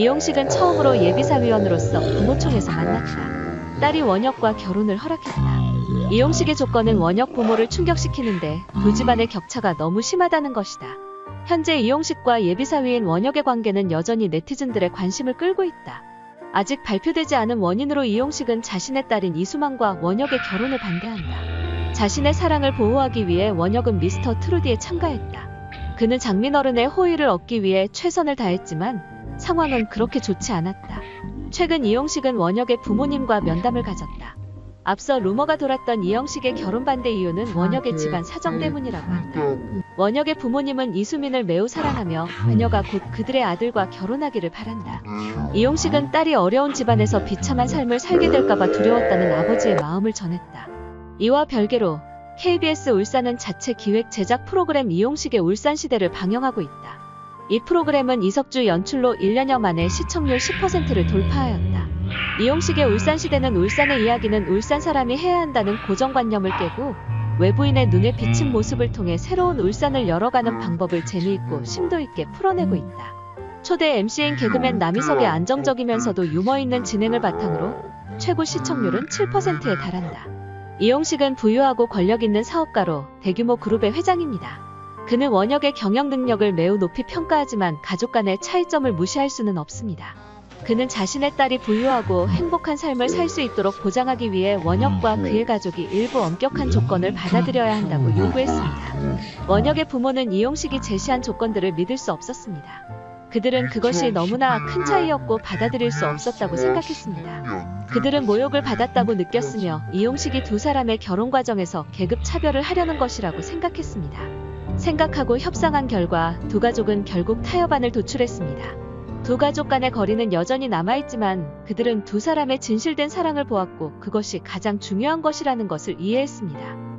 이용식은 처음으로 예비사위원으로서 부모총에서 만났다. 딸이 원혁과 결혼을 허락했다. 이용식의 조건은 원혁 부모를 충격시키는데 두 집안의 격차가 너무 심하다는 것이다. 현재 이용식과 예비사위인 원혁의 관계는 여전히 네티즌들의 관심을 끌고 있다. 아직 발표되지 않은 원인으로 이용식은 자신의 딸인 이수만과 원혁의 결혼을 반대한다. 자신의 사랑을 보호하기 위해 원혁은 미스터 트루디에 참가했다. 그는 장민어른의 호의를 얻기 위해 최선을 다했지만 상황은 그렇게 좋지 않았다. 최근 이용식은 원혁의 부모님과 면담을 가졌다. 앞서 루머가 돌았던 이영식의 결혼 반대 이유는 원혁의 집안 사정 때문이라고 한다. 원혁의 부모님은 이수민을 매우 사랑하며 그녀가 곧 그들의 아들과 결혼하기를 바란다. 이용식은 딸이 어려운 집안에서 비참한 삶을 살게 될까봐 두려웠다는 아버지의 마음을 전했다. 이와 별개로 KBS 울산은 자체 기획 제작 프로그램 이용식의 울산시대를 방영하고 있다. 이 프로그램은 이석주 연출로 1년여 만에 시청률 10%를 돌파하였다. 이용식의 울산시대는 울산의 이야기는 울산 사람이 해야 한다는 고정관념을 깨고 외부인의 눈에 비친 모습을 통해 새로운 울산을 열어가는 방법을 재미있고 심도 있게 풀어내고 있다. 초대 MC인 개그맨 남희석의 안정적이면서도 유머 있는 진행을 바탕으로 최고 시청률은 7%에 달한다. 이용식은 부유하고 권력 있는 사업가로 대규모 그룹의 회장입니다. 그는 원혁의 경영 능력을 매우 높이 평가하지만 가족 간의 차이점을 무시할 수는 없습니다. 그는 자신의 딸이 부유하고 행복한 삶을 살 수 있도록 보장하기 위해 원혁과 그의 가족이 일부 엄격한 조건을 받아들여야 한다고 요구했습니다. 원혁의 부모는 이용식이 제시한 조건들을 믿을 수 없었습니다. 그들은 그것이 너무나 큰 차이였고 받아들일 수 없었다고 생각했습니다. 그들은 모욕을 받았다고 느꼈으며 이용식이 두 사람의 결혼 과정에서 계급 차별을 하려는 것이라고 생각했습니다. 생각하고 협상한 결과 두 가족은 결국 타협안을 도출했습니다. 두 가족 간의 거리는 여전히 남아있지만 그들은 두 사람의 진실된 사랑을 보았고 그것이 가장 중요한 것이라는 것을 이해했습니다.